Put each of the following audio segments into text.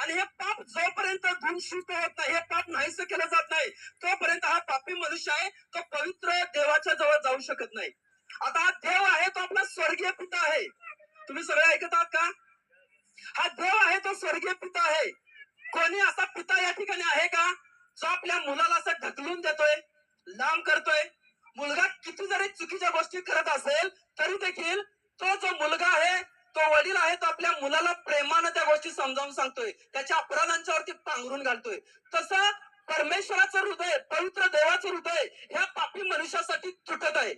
आणि हे पाप जोपर्यंत धुवून होत नाही हे पाप नाहीस केलं जात नाही तोपर्यंत हा पापी मनुष्य आहे तो पवित्र देवाच्या जवळ जाऊ शकत नाही. आता हा देव आहे तो आपला स्वर्गीय पिता आहे. तुम्ही सगळे ऐकत आहात का? हा देव आहे तो स्वर्गीय पिता आहे. कोणी असा पिता या ठिकाणी आहे का जो आपल्या मुलाला असं ढकलून देतोय लांब करतोय? मुलगा किती जरी चुकीच्या गोष्टी करत असेल तरी देखील तो जो मुलगा आहे तो वडील आहे तो आपल्या मुलाला प्रेमानं त्या गोष्टी समजावून सांगतोय. त्याच्या अपराधांच्या वरती पांघरून घालतोय. तसं परमेश्वराचं हृदय पवित्र देवाचं हृदय ह्या पापी मनुष्यासाठी तुटत आहे.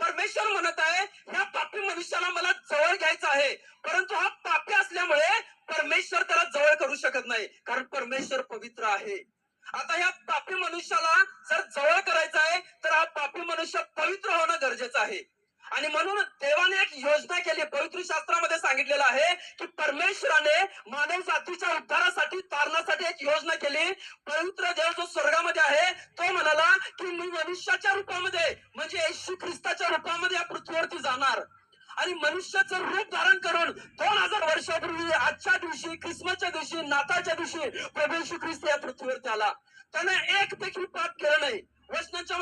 परमेश्वर म्हणत आहे ह्या पापी मनुष्याला मला जवळ घ्यायचा आहे. परंतु हा पापी असल्यामुळे परमेश्वर त्याला जवळ करू शकत नाही कारण परमेश्वर पवित्र आहे. आता ह्या पापी मनुष्याला जर जवळ करायचं आहे तर हा पापी मनुष्य पवित्र होणं गरजेचं आहे. आणि म्हणून देवाने एक योजना केली पवित्र शास्त्रामध्ये सांगितलेलं आहे की परमेश्वराने मानव जातीच्या उद्धारासाठी तारणासाठी एक योजना केली. पवित्र देव जो स्वर्गामध्ये आहे तो म्हणाला की मी मनुष्याच्या रूपामध्ये म्हणजे येशू ख्रिस्ताच्या रूपामध्ये या पृथ्वीवरती जाणार. आणि मनुष्याचं रूप धारण करून दोन हजार वर्षापूर्वी आजच्या दिवशी ख्रिसमसच्या दिवशी नाताळच्या दिवशी प्रभू श्री ख्रिस्त या पृथ्वीवरती आला. त्याने एक देखील पाप केलं नाही. वचनाच्या